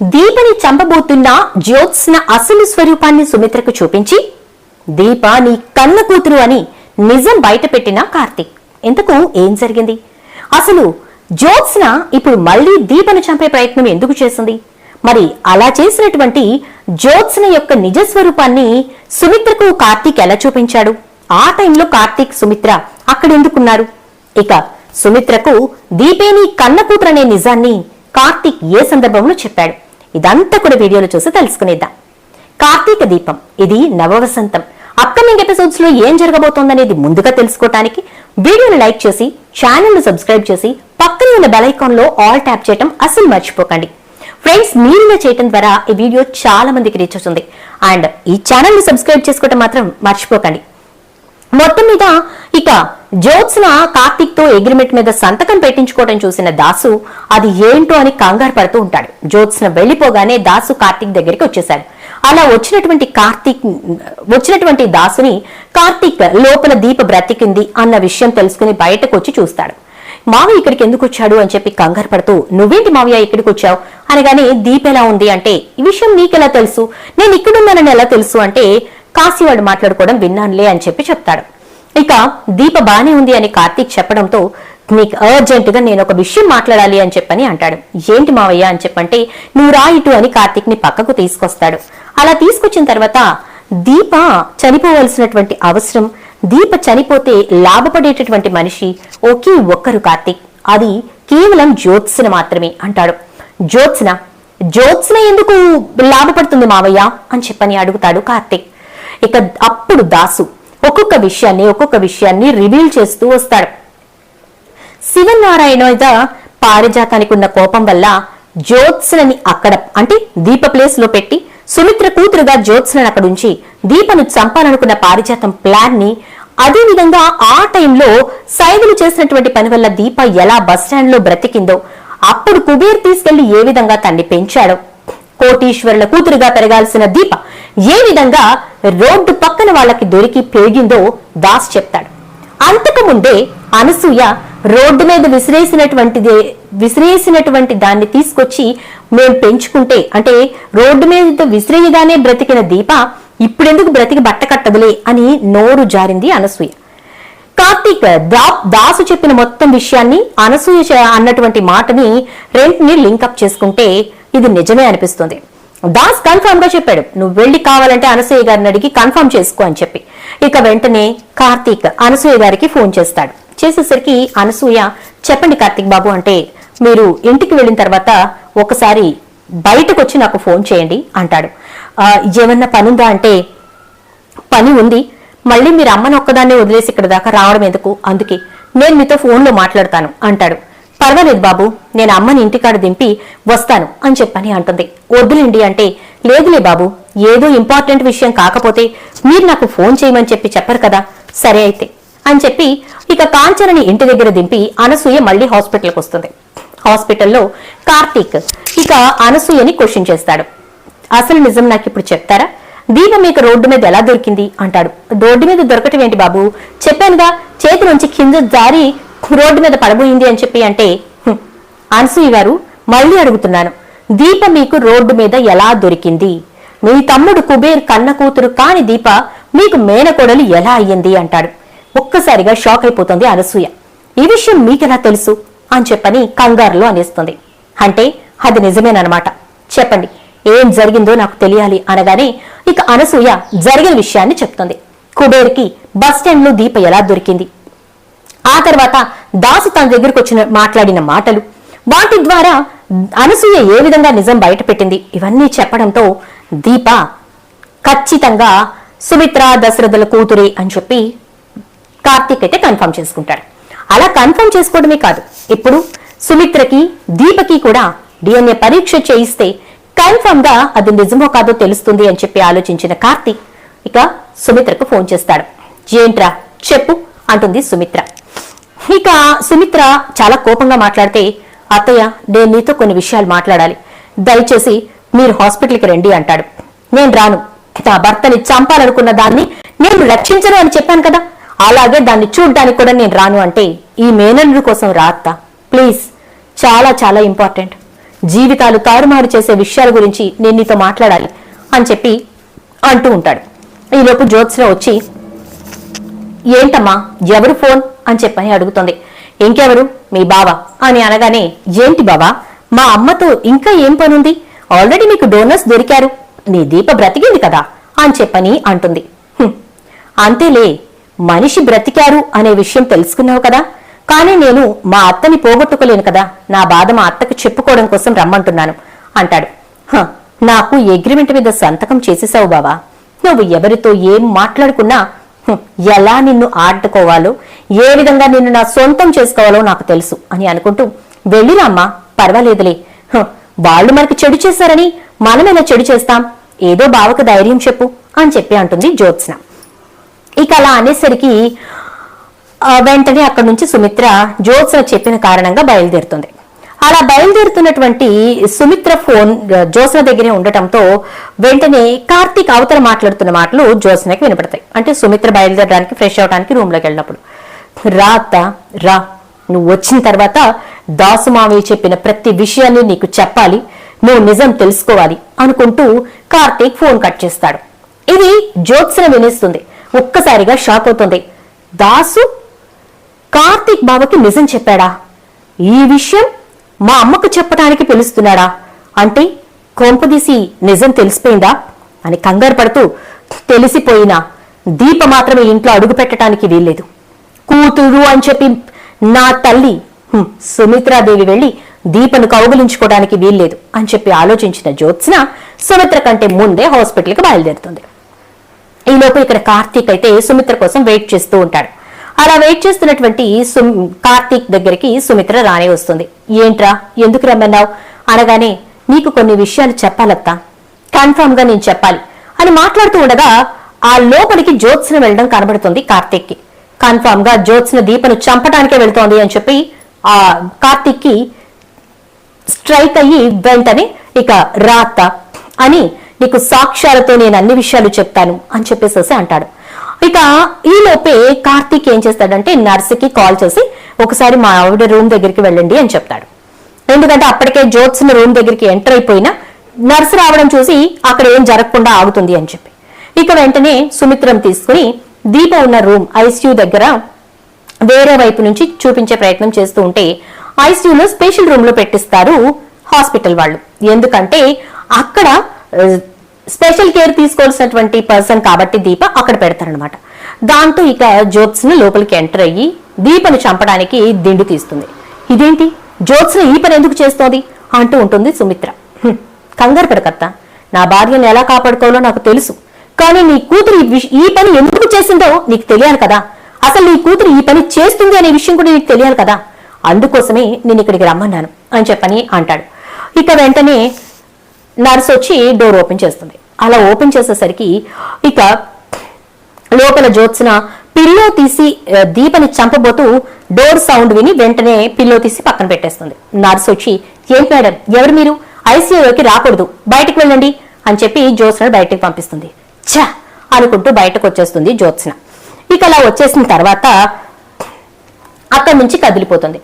దీపని చంపబోతున్న జ్యోత్స్న అసలు స్వరూపాన్ని సుమిత్రకు చూపించి దీప నీ కన్న కూతురు అని నిజం బయటపెట్టిన కార్తీక్. ఇంతకు ఏం జరిగింది? అసలు జ్యోత్స్న ఇప్పుడు మళ్ళీ దీపను చంపే ప్రయత్నం ఎందుకు చేసింది? మరి అలా చేసినటువంటి జ్యోత్స్న యొక్క నిజ స్వరూపాన్ని సుమిత్రకు కార్తీక్ ఎలా చూపించాడు? ఆ టైంలో కార్తీక్ సుమిత్ర అక్కడెందుకున్నారు? ఇక సుమిత్రకు దీపేని కన్న కూతురనే నిజాన్ని కార్తీక్ ఏ సందర్భంలో చెప్పాడు? ఇదంతా కూడా వీడియోలో చూసి తెలుసుకునేద్దాం. కార్తీక దీపం ఇది నవవసంతం. అప్కమింగ్ ఎపిసోడ్స్లో ఏం జరగబోతోందనేది ముందుగా తెలుసుకోవటానికి వీడియోని లైక్ చేసి ఛానల్ను సబ్స్క్రైబ్ చేసి పక్కనే ఉన్న బెల్లో ఆల్ ట్యాప్ చేయటం అసలు మర్చిపోకండి. ఫ్రెండ్స్ మీరు చేయటం ద్వారా ఈ వీడియో చాలా మందికి రీచ్ అవుతుంది. అండ్ ఈ ఛానల్ని సబ్స్క్రైబ్ చేసుకోవటం మాత్రం మర్చిపోకండి. మొత్తం మీద ఇక జ్యోత్స్న కార్తిక్తో అగ్రిమెంట్ మీద సంతకం పెట్టించుకోవడం చూసిన దాసు అది ఏంటో అని కంగారు పడుతూ ఉంటాడు. జ్యోత్స్న వెళ్ళిపోగానే దాసు కార్తిక్ దగ్గరికి వచ్చేశాడు. అలా వచ్చినటువంటి కార్తీక్ వచ్చినటువంటి దాసుని కార్తీక్ లోపల దీప బ్రతికింది అన్న విషయం తెలుసుకుని బయటకు వచ్చి చూస్తాడు. మావయ్య ఇక్కడికి ఎందుకు వచ్చాడు అని చెప్పి కంగారు పడుతూ నువ్వేంటి మావయ్య ఇక్కడికి వచ్చావు? అనగానే దీప్ ఎలా ఉంది? అంటే ఈ విషయం నీకెలా తెలుసు? నేను ఇక్కడున్నానని ఎలా తెలుసు? అంటే కాశీవాడు మాట్లాడుకోవడం విన్నానులే అని చెప్పి చెప్తాడు. ఇక దీప బానే ఉంది అని కార్తీక్ చెప్పడంతో నీకు అర్జెంట్గా నేను ఒక విషయం మాట్లాడాలి అని చెప్పని అంటాడు. ఏంటి మావయ్య అని చెప్పంటే నువ్వు రా ఇటు అని కార్తీక్ని పక్కకు తీసుకొస్తాడు. అలా తీసుకొచ్చిన తర్వాత దీప చనిపోవలసినటువంటి అవసరం దీప చనిపోతే లాభపడేటటువంటి మనిషి ఒకే ఒక్కరు కార్తీక్. అది కేవలం జ్యోత్స్న మాత్రమే అంటాడు. జ్యోత్స్న? జ్యోత్స్న ఎందుకు లాభపడుతుంది మావయ్య? అని చెప్పని అడుగుతాడు కార్తీక్. ఇక అప్పుడు దాసు ఒక్కొక్క విషయాన్ని ఒక్కొక్క విషయాన్ని రివీల్ చేస్తూ వస్తాడు. శివనారాయణ మీద పారిజాతానికి ఉన్న కోపం వల్ల జ్యోత్స్నని అక్కడ అంటే దీప ప్లేస్లో పెట్టి సుమిత్ర కూతురుగా జ్యోత్స్నని అక్కడ ఉంచి దీపను చంపాలనుకున్న పారిజాతం ప్లాన్ని అదే విధంగా ఆ టైంలో సైదులు చేసినటువంటి పని వల్ల దీప ఎలా బస్ స్టాండ్లో బ్రతికిందో అప్పుడు కుబేర్ తీసుకెళ్ళి ఏ విధంగా తన్ని పెంచాడో కోటీశ్వరుల కూతురుగా పెరగాల్సిన దీప ఏ విధంగా రోడ్డు పక్కన వాళ్ళకి దొరికి పెరిగిందో దాస్ చెప్తాడు. అంతకు ముందే అనసూయ రోడ్డు మీద విసిరేసినటువంటిది విసిరేసినటువంటి దాన్ని తీసుకొచ్చి మేము పెంచుకుంటే అంటే రోడ్డు మీద విసిరేయగానే బ్రతికిన దీప ఇప్పుడెందుకు బ్రతికి బట్ట కట్టదులే అని నోరు జారింది అనసూయ. కార్తీక్ దా- దాసు చెప్పిన మొత్తం విషయాన్ని అనసూయ అన్నటువంటి మాటని రెంట్ని లింకప్ చేసుకుంటే ఇది నిజమే అనిపిస్తుంది. దాస్ కన్ఫర్మ్గా చెప్పాడు నువ్వు వెళ్ళి కావాలంటే అనసూయ గారిని అడిగి కన్ఫర్మ్ చేసుకో అని చెప్పి. ఇక వెంటనే కార్తీక్ అనసూయ గారికి ఫోన్ చేస్తాడు. చేసేసరికి అనసూయ చెప్పండి కార్తీక్ బాబు అంటే మీరు ఇంటికి వెళ్ళిన తర్వాత ఒకసారి బయటకు వచ్చి నాకు ఫోన్ చేయండి అంటాడు. ఏమన్నా ఏమన్నా పనుందా? అంటే పని ఉంది. మళ్ళీ మీరు అమ్మని ఒక్కదాన్నే వదిలేసి ఇక్కడ దాకా రావడం ఎందుకు? అందుకే నేను మీతో ఫోన్లో మాట్లాడతాను అంటాడు. పర్వాలేదు బాబు నేను అమ్మని ఇంటికాడ దింపి వస్తాను అని చెప్పని అంటుంది. వద్దులేండి అంటే లేదులే బాబు ఏదో ఇంపార్టెంట్ విషయం కాకపోతే మీరు నాకు ఫోన్ చేయమని చెప్పి చెప్పరు కదా సరే అయితే అని చెప్పి ఇక కాంచనని ఇంటి దగ్గర దింపి అనసూయ మళ్ళీ హాస్పిటల్కి వస్తుంది. హాస్పిటల్లో కార్తీక్ ఇక అనసూయని క్వశ్చన్ చేస్తాడు. అసలు నిజం నాకు ఇప్పుడు చెప్తారా? దీప మీకు రోడ్డు మీద ఎలా దొరికింది అంటాడు. రోడ్డు మీద దొరకటం ఏంటి బాబు? చెప్పానుగా చేతి నుంచి కింద జారి రోడ్డు మీద పడబోయింది అని చెప్పి అంటే అనసూయ గారు మళ్ళీ అడుగుతున్నాను. దీప మీకు రోడ్డు మీద ఎలా దొరికింది? మీ తమ్ముడు కుబేర్ కన్న కూతురు కాని దీప మీకు మేనకోడలు ఎలా అయ్యింది? అంటాడు. ఒక్కసారిగా షాక్ అయిపోతుంది అనసూయ. ఈ విషయం మీకెలా తెలుసు? అని చెప్పని కంగారులో అనేస్తుంది. అంటే అది నిజమేనమాట చెప్పండి ఏం జరిగిందో నాకు తెలియాలి అనగానే ఇక అనసూయ జరిగిన విషయాన్ని చెప్తుంది. కుబేర్కి బస్ స్టాండ్లో దీప ఎలా దొరికింది? ఆ తర్వాత దాసు తన దగ్గరకు వచ్చిన మాట్లాడిన మాటలు. వాటి ద్వారా అనసూయ ఏ విధంగా నిజం బయటపెట్టింది? ఇవన్నీ చెప్పడంతో దీప ఖచ్చితంగా సుమిత్ర దశరథుల కూతురే అని చెప్పి కార్తీక్ అయితే కన్ఫర్మ్ చేసుకుంటాడు. అలా కన్ఫర్మ్ చేసుకోవడమే కాదు. ఇప్పుడు సుమిత్రకి దీపకి కూడా డిఎన్ఏ పరీక్ష చేయిస్తే కన్ఫర్మ్గా అది నిజమో కాదో తెలుస్తుంది అని చెప్పి ఆలోచించిన కార్తీక్ ఇక సుమిత్రకు ఫోన్ చేస్తాడు. ఏంట్రా? చెప్పు అంటుంది సుమిత్ర. ఇక సుమిత్ర చాలా కోపంగా మాట్లాడితే అత్తయ్య నేను నీతో కొన్ని విషయాలు మాట్లాడాలి. దయచేసి మీరు హాస్పిటల్కి రండి అంటాడు. నేను రాను. నా భర్తని చంపాలనుకున్న దాన్ని నేను రక్షించను అని చెప్పాను కదా. అలాగే దాన్ని చూడ్డానికి కూడా నేను రాను అంటే ఈ మేనల్లుడి కోసం రాత్త ప్లీజ్. చాలా చాలా ఇంపార్టెంట్. జీవితాలు తారుమారు చేసే విషయాల గురించి నేను నీతో మాట్లాడాలి అని చెప్పి అంటూ ఉంటాడు. ఈలోపు జ్యోత్స్న వచ్చి ఏంటమ్మా ఎవరు ఫోన్? అని చెప్పని అడుగుతుంది. ఇంకెవరు? మీ బావ? అని అనగానే ఏంటి బావా? మా అమ్మతో ఇంకా ఏం పనుంది? ఆల్రెడీ మీకు డోనర్స్ దొరికారు. నీ దీప బ్రతికింది కదా? అని చెప్పని అంటుంది. అంతేలే మనిషి బ్రతికారు అనే విషయం తెలుసుకున్నావు కదా? కానీ నేను మా అత్తని పోగొట్టుకోలేను కదా? నా బాధ మా అత్తకు చెప్పుకోవడం కోసం రమ్మంటున్నాను అంటాడు. "హ, నాకు అగ్రిమెంట్ మీద సంతకం చేసేసావు బావా. నువ్వు ఎవరితో ఏం మాట్లాడుకున్నా ఎలా నిన్ను ఆడుకోవాలో ఏ విధంగా నిన్ను నా సొంతం చేసుకోవాలో నాకు తెలుసు అని అనుకుంటూ వెళ్ళిరామ్మా పర్వాలేదులే. వాళ్ళు మనకి చెడు చేశారని ఎలా చెడు చేస్తాం. ఏదో బావకు ధైర్యం చెప్పు అని చెప్పి అంటుంది జ్యోత్స్న. ఇక అలా అనేసరికి వెంటనే అక్కడి నుంచి సుమిత్ర జ్యోత్స్న చెప్పిన కారణంగా బయలుదేరుతుంది. అలా బయలుదేరుతున్నటువంటి సుమిత్ర ఫోన్ ఆ, దగ్గరే ఉండటంతో వెంటనే కార్తీక్ అవతల మాట్లాడుతున్న మాటలు జ్యోత్స్నకి వినపడతాయి. అంటే సుమిత్ర బయలుదేరడానికి ఫ్రెష్ అవడానికి రూమ్లోకి వెళ్ళినప్పుడు. రా అత్త రా నువ్వు వచ్చిన తర్వాత దాసు మామయ్య చెప్పిన ప్రతి విషయాన్ని నీకు చెప్పాలి నువ్వు నిజం తెలుసుకోవాలి అనుకుంటూ కార్తీక్ ఫోన్ కట్ చేస్తాడు. ఇది జ్యోత్స్న వినిస్తుంది. ఒక్కసారిగా షాక్ అవుతుంది. దాసు కార్తీక్ బావకి నిజం చెప్పాడా? ఈ విషయం మా అమ్మకు చెప్పడానికి పిలుస్తున్నాడా? అంటే కొంపదీసి నిజం తెలిసిపోయిందా? అని కంగారు పడుతూ తెలిసిపోయినా దీప మాత్రమే ఇంట్లో అడుగు పెట్టడానికి వీల్లేదు. కూతురు అని చెప్పి నా తల్లి సుమిత్రాదేవి వెళ్ళి దీపను కౌగులించుకోవడానికి వీల్లేదు అని చెప్పి ఆలోచించిన జ్యోత్స్న సుమిత్ర కంటే ముందే హాస్పిటల్కి బయలుదేరుతుంది. ఈలోపు ఇక్కడ కార్తీక్ అయితే సుమిత్ర కోసం వెయిట్ చేస్తూ ఉంటాడు. అలా వెయిట్ చేస్తున్నటువంటి కార్తీక్ దగ్గరికి సుమిత్ర రానే వస్తుంది. ఏంట్రా? ఎందుకు రమ్మన్నావు? అనగానే నీకు కొన్ని విషయాలు చెప్పాలత్తా. కన్ఫర్మ్గా నేను చెప్పాలి. అని మాట్లాడుతూ ఉండగా ఆ లోపలికి జ్యోత్స్న వెళ్ళడం కనబడుతుంది కార్తీక్కి కన్ఫర్మ్గా జ్యోత్స్న దీపను చంపడానికే వెళ్తోంది అని చెప్పి ఆ కార్తీక్కి స్ట్రైక్ అయ్యి వెంటనే ఇక రాత అని నీకు సాక్ష్యాలతో నేను అన్ని విషయాలు చెప్తాను అని చెప్పేసేసి అంటాడు. ఇక ఈ లోపే కార్తీక్ ఏం చేస్తాడంటే నర్సుకి కాల్ చేసి ఒకసారి మా ఆవిడ రూమ్ దగ్గరికి వెళ్ళండి అని చెప్తాడు. ఎందుకంటే అప్పటికే జ్యోత్స్న రూమ్ దగ్గరికి ఎంటర్ అయిపోయినా నర్సు రావడం చూసి అక్కడ ఏం జరగకుండా ఆగుతుంది అని చెప్పి. ఇక వెంటనే సుమిత్రం తీసుకుని దీప ఉన్న రూమ్ ఐసీయూ దగ్గర వేరే వైపు నుంచి చూపించే ప్రయత్నం చేస్తూ ఉంటే ఐసీయూలో స్పెషల్ రూమ్లో పెట్టిస్తారు హాస్పిటల్ వాళ్ళు. ఎందుకంటే అక్కడ స్పెషల్ కేర్ తీసుకోవాల్సినటువంటి పర్సన్ కాబట్టి దీప అక్కడ పెడతారనమాట దాంతో ఇక జ్యోత్స్న లోపలికి ఎంటర్ అయ్యి దీపను చంపడానికి దిండు తీస్తుంది. ఇదేంటి? జ్యోత్స్న ఈ పని ఎందుకు చేస్తోంది? అంటూ ఉంటుంది సుమిత్ర. కంగారు పెడకత్త. నా భార్యను ఎలా కాపాడుకోవాలో నాకు తెలుసు. కానీ నీ కూతురు ఈ ఈ పని ఎందుకు చేసిందో నీకు తెలియాలి కదా. అసలు నీ కూతురు ఈ పని చేస్తుంది అనే విషయం కూడా నీకు తెలియాలి కదా. అందుకోసమే నేను ఇక్కడికి రమ్మన్నాను అని చెప్పని అంటాడు. ఇక వెంటనే నర్స్ వచ్చి డోర్ ఓపెన్ చేస్తుంది. అలా ఓపెన్ చేసేసరికి ఇక లోపల జ్యోత్స్న పిల్లో తీసి దీపని చంపబోతూ డోర్ సౌండ్ విని వెంటనే పిల్లో తీసి పక్కన పెట్టేస్తుంది. నర్స్ వచ్చి ఏంటి మేడం ఎవరు మీరు? ఐసీయూలోకి రాకూడదు. బయటకు వెళ్ళండి అని చెప్పి జ్యోత్స్న బయటకు పంపిస్తుంది. ఛ! అనుకుంటూ బయటకు వచ్చేస్తుంది జ్యోత్స్న. ఇక అలా వచ్చేసిన తర్వాత అక్కడి నుంచి కదిలిపోతుంది.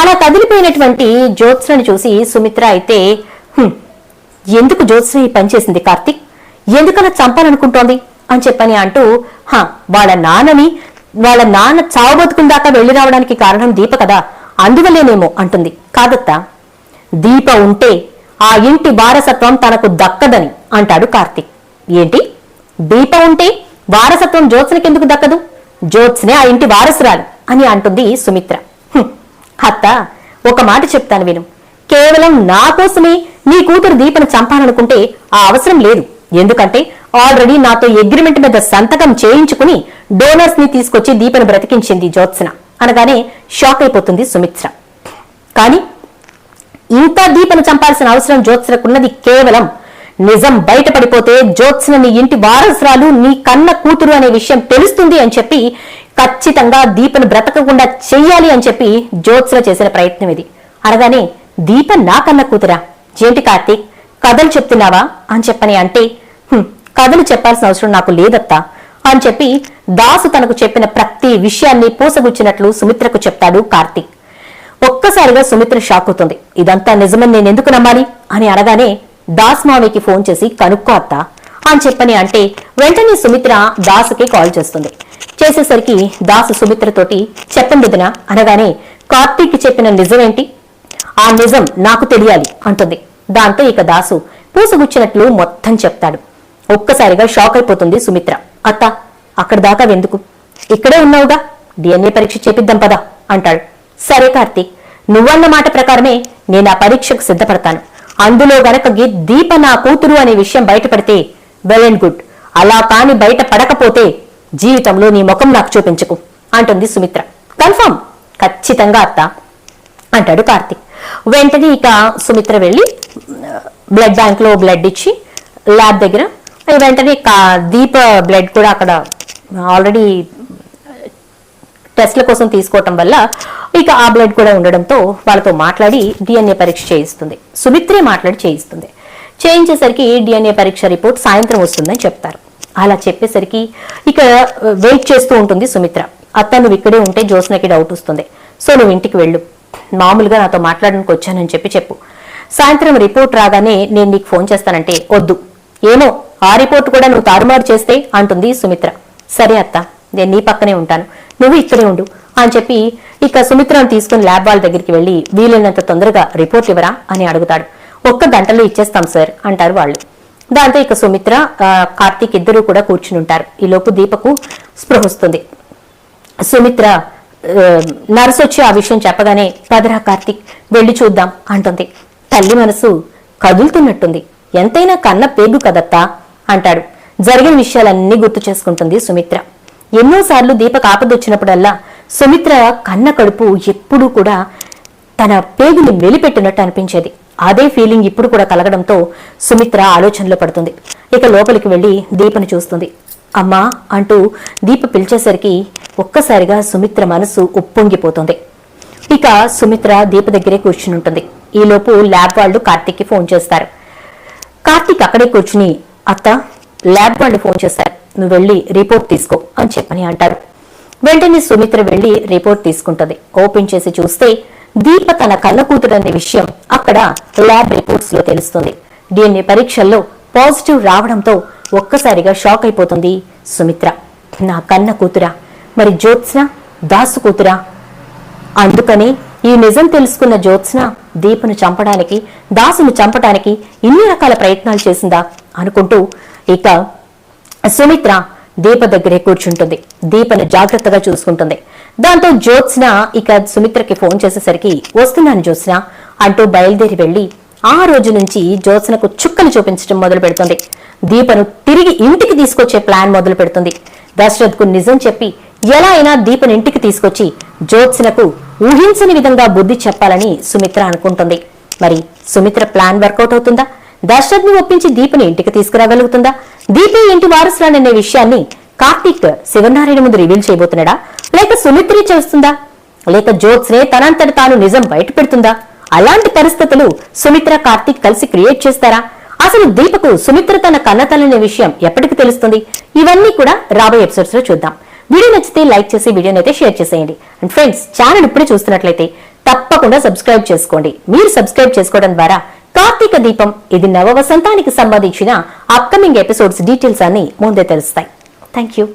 అలా కదిలిపోయినటువంటి జ్యోత్స్నని చూసి సుమిత్ర అయితే ఎందుకు జ్యోత్స్న ఈ పని చేసింది కార్తిక్? ఎందుకలా చంపాలనుకుంటోంది? అని చెప్పని అంటూ హా వాళ్ళ నాన్నని వాళ్ళ నాన్న చావబతుకుందాకా వెళ్ళి రావడానికి కారణం దీప కదా? అందువల్లేనేమో అంటుంది. కాదత్తా దీప ఉంటే ఆ ఇంటి వారసత్వం తనకు దక్కదని అంటాడు కార్తిక్. ఏంటి? దీప ఉంటే వారసత్వం జ్యోత్స్నకెందుకు దక్కదు? జ్యోత్స్నే ఆ ఇంటి వారసురాలు అని అంటుంది సుమిత్ర. అత్త ఒక మాట చెప్తాను విను. కేవలం నా కోసమే నీ కూతురు దీపను చంపాలనుకుంటే ఆ అవసరం లేదు. ఎందుకంటే ఆల్రెడీ నాతో అగ్రిమెంట్ మీద సంతకం చేయించుకుని డోనర్స్ని తీసుకొచ్చి దీపను బ్రతికించింది జ్యోత్స్న. అనగానే షాక్ అయిపోతుంది సుమిత్ర. కానీ ఇంత దీపను చంపాల్సిన అవసరం జ్యోత్స్నకున్నది కేవలం నిజం బయటపడిపోతే జ్యోత్స్న నీ ఇంటి వారసురాలు నీ కన్న కూతురు అనే విషయం తెలుస్తుంది అని చెప్పి ఖచ్చితంగా దీపను బ్రతకకుండా చెయ్యాలి అని చెప్పి జ్యోత్స్న చేసిన ప్రయత్నం ఇది. అనగానే దీప నా కన్న కూతురా? ఏంటి కార్తీక్? కథలు చెప్తున్నావా? అని చెప్పని అంటే కథలు చెప్పాల్సిన అవసరం నాకు లేదత్తా అని చెప్పి దాసు తనకు చెప్పిన ప్రతి విషయాన్ని పూసగుచ్చినట్లు సుమిత్రకు చెప్తాడు కార్తీక్. ఒక్కసారిగా సుమిత్ర షాక్ అవుతుంది. ఇదంతా నిజమని నేను ఎందుకు నమ్మాలి? అని అనగానే దాస్ మామికి ఫోన్ చేసి కనుక్కో అత్త అని చెప్పని అంటే వెంటనే సుమిత్ర దాసుకి కాల్ చేస్తుంది. చేసేసరికి దాసు సుమిత్రతోటి చెప్పండి వదిన అనగానే కార్తీక్ చెప్పిన నిజమేంటి? ఆ నిజం నాకు తెలియాలి అంటుంది. దాంతో ఇక దాసు పూసగుచ్చినట్లు మొత్తం చెప్తాడు. ఒక్కసారిగా షాక్ అయిపోతుంది సుమిత్ర. అత్త అక్కడ దాకా వెందుకు. ఇక్కడే ఉన్నావుగా. డిఎన్ఏ పరీక్ష చేపిద్దాం పదా అంటాడు. సరే కార్తీక్ నువ్వన్న మాట ప్రకారమే నేను ఆ పరీక్షకు సిద్ధపడతాను. అందులో గనక దీప నా కూతురు అనే విషయం బయటపడితే వెల్ అండ్ గుడ్ అలా కాని బయట పడకపోతే జీవితంలో నీ ముఖం నాకు చూపించకు అంటుంది సుమిత్ర. కన్ఫర్మ్ ఖచ్చితంగా అత్త అంటాడు కార్తీక్ వెంటనే ఇక సుమిత్ర వెళ్ళి బ్లడ్ బ్యాంక్లో బ్లడ్ ఇచ్చి ల్యాబ్ దగ్గర వెంటనే దీప బ్లడ్ కూడా అక్కడ ఆల్రెడీ టెస్ట్ల కోసం తీసుకోవటం వల్ల ఇక ఆ బ్లడ్ కూడా ఉండడంతో వాళ్ళతో మాట్లాడి డిఎన్ఏ పరీక్ష చేయిస్తుంది. సుమిత్రే మాట్లాడి చేయిస్తుంది. చేయించేసరికి డిఎన్ఏ పరీక్ష రిపోర్ట్ సాయంత్రం వస్తుందని చెప్తారు. అలా చెప్పేసరికి ఇక వెయిట్ చేస్తూ ఉంటుంది సుమిత్ర. అత్త నువ్వు ఇక్కడే ఉంటే జ్యోత్స్నకి డౌట్ వస్తుంది. సో నువ్వు ఇంటికి వెళ్ళు. మామూలుగా నాతో మాట్లాడడానికి వచ్చానని చెప్పి చెప్పు. సాయంత్రం రిపోర్ట్ రాగానే నేను నీకు ఫోన్ చేస్తానంటే వద్దు. ఏమో ఆ రిపోర్ట్ కూడా నువ్వు తారుమారు చేస్తే అంటుంది సుమిత్ర. సరే అత్త నేను నీ పక్కనే ఉంటాను. నువ్వు ఇక్కడే ఉండు అని చెప్పి ఇక సుమిత్రను తీసుకుని ల్యాబ్ వాళ్ళ దగ్గరికి వెళ్ళి వీలైనంత తొందరగా రిపోర్ట్ ఇవ్వరా అని అడుగుతాడు. ఒక్క గంటలో ఇచ్చేస్తాం సార్ అంటారు వాళ్ళు. దాంతో ఇక సుమిత్ర కార్తీక్ ఇద్దరూ కూడా కూర్చుని ఉంటారు. ఈలోపు దీపకు స్పృహ వస్తుంది. సుమిత్ర నర్సు వచ్చి ఆ విషయం చెప్పగానే పదరా కార్తిక్ వెళ్ళి చూద్దాం అంటుంది. తల్లి మనసు కదులుతున్నట్టుంది. ఎంతైనా కన్న పేగు కదత్తా అంటాడు. జరిగిన విషయాలన్నీ గుర్తు చేసుకుంటుంది సుమిత్ర. ఎన్నోసార్లు దీపక్ ఆపదొచ్చినప్పుడల్లా సుమిత్ర కన్న కడుపు ఎప్పుడూ కూడా తన పేగుని వెలిపెట్టినట్టు అనిపించేది. అదే ఫీలింగ్ ఇప్పుడు కూడా కలగడంతో సుమిత్ర ఆలోచనలో పడుతుంది. ఇక లోపలికి వెళ్ళి దీపను చూస్తుంది. అమ్మా అంటూ దీప పిలిచేసరికి ఒక్కసారిగా సుమిత్ర మనసు ఉప్పొంగిపోతుంది. ఇక సుమిత్ర దీప దగ్గరే కూర్చుని ఉంటుంది ఈలోపు ల్యాబ్ వాళ్ళు కార్తీక్కి ఫోన్ చేస్తారు. కార్తీక్ అక్కడే కూర్చుని అత్త ల్యాబ్ వాళ్ళు ఫోన్ చేస్తారు. నువ్వు వెళ్ళి రిపోర్ట్ తీసుకో అని చెప్పని అంటారు. వెంటనే సుమిత్ర వెళ్ళి రిపోర్ట్ తీసుకుంటుంది. ఓపెన్ చేసి చూస్తే దీప తన కన్న కూతురు అనే విషయం అక్కడ ల్యాబ్ రిపోర్ట్స్లో తెలుస్తుంది. డిఎన్ఏ పరీక్షల్లో పాజిటివ్ రావడంతో ఒక్కసారిగా షాక్ అయిపోతుంది సుమిత్ర. నా కన్న కూతురా. మరి జ్యోత్స్న? దాసు కూతురా? అందుకని ఈ నిజం తెలుసుకున్న జ్యోత్స్న దీపను చంపడానికి దాసును చంపడానికి ఇన్ని రకాల ప్రయత్నాలు చేసిందా అనుకుంటూ ఇక సుమిత్ర దీప దగ్గరే కూర్చుంటుంది. దీపను జాగ్రత్తగా చూసుకుంటుంది. దాంతో జ్యోత్స్న ఇక సుమిత్రకి ఫోన్ చేసేసరికి వస్తున్నాను జ్యోత్స్న అంటూ బయలుదేరి వెళ్ళి ఆ రోజు నుంచి జ్యోత్స్నకు చుక్కలు చూపించడం మొదలు పెడుతుంది. దీపను తిరిగి ఇంటికి తీసుకొచ్చే ప్లాన్ మొదలు పెడుతుంది. దశరథ్కు నిజం చెప్పి ఎలా అయినా దీపను ఇంటికి తీసుకొచ్చి జ్యోత్స్నకు ఊహించని విధంగా బుద్ధి చెప్పాలని సుమిత్ర అనుకుంటుంది. మరి సుమిత్ర ప్లాన్ వర్కౌట్ అవుతుందా? దశరథ్ని ఒప్పించి దీపని ఇంటికి తీసుకురాగలుగుతుందా? దీపే ఇంటి వారసురాలనే విషయాన్ని కార్తీక్ శివనారాయణ ముందు రివీల్ చేయబోతున్నాడా? లేక సుమిత్రే చేస్తుందా? లేక జ్యోత్స్నే తనంతట తాను నిజం బయట పెడుతుందా అలాంటి పరిస్థితులు సుమిత్ర కార్తీక్ కలిసి క్రియేట్ చేస్తారా? అసలు దీపకు సుమిత్ర తన కన్నతలని విషయం ఎప్పటికి తెలుస్తుంది? ఇవన్నీ కూడా రాబోయే ఎపిసోడ్స్లో చూద్దాం. వీడియో నచ్చితే లైక్ చేసి వీడియోని అయితే షేర్ చేసేయండి. అండ్ ఫ్రెండ్స్ ఛానల్ ఇప్పుడే చూస్తున్నట్లయితే తప్పకుండా సబ్స్క్రైబ్ చేసుకోండి. మీరు సబ్స్క్రైబ్ చేసుకోవడం ద్వారా కార్తీక దీపం ఇది నవ వసంతానికి సంబంధించిన అప్కమింగ్ ఎపిసోడ్స్ డీటెయిల్స్ అన్ని ముందే తెలుస్తాయి. Thank you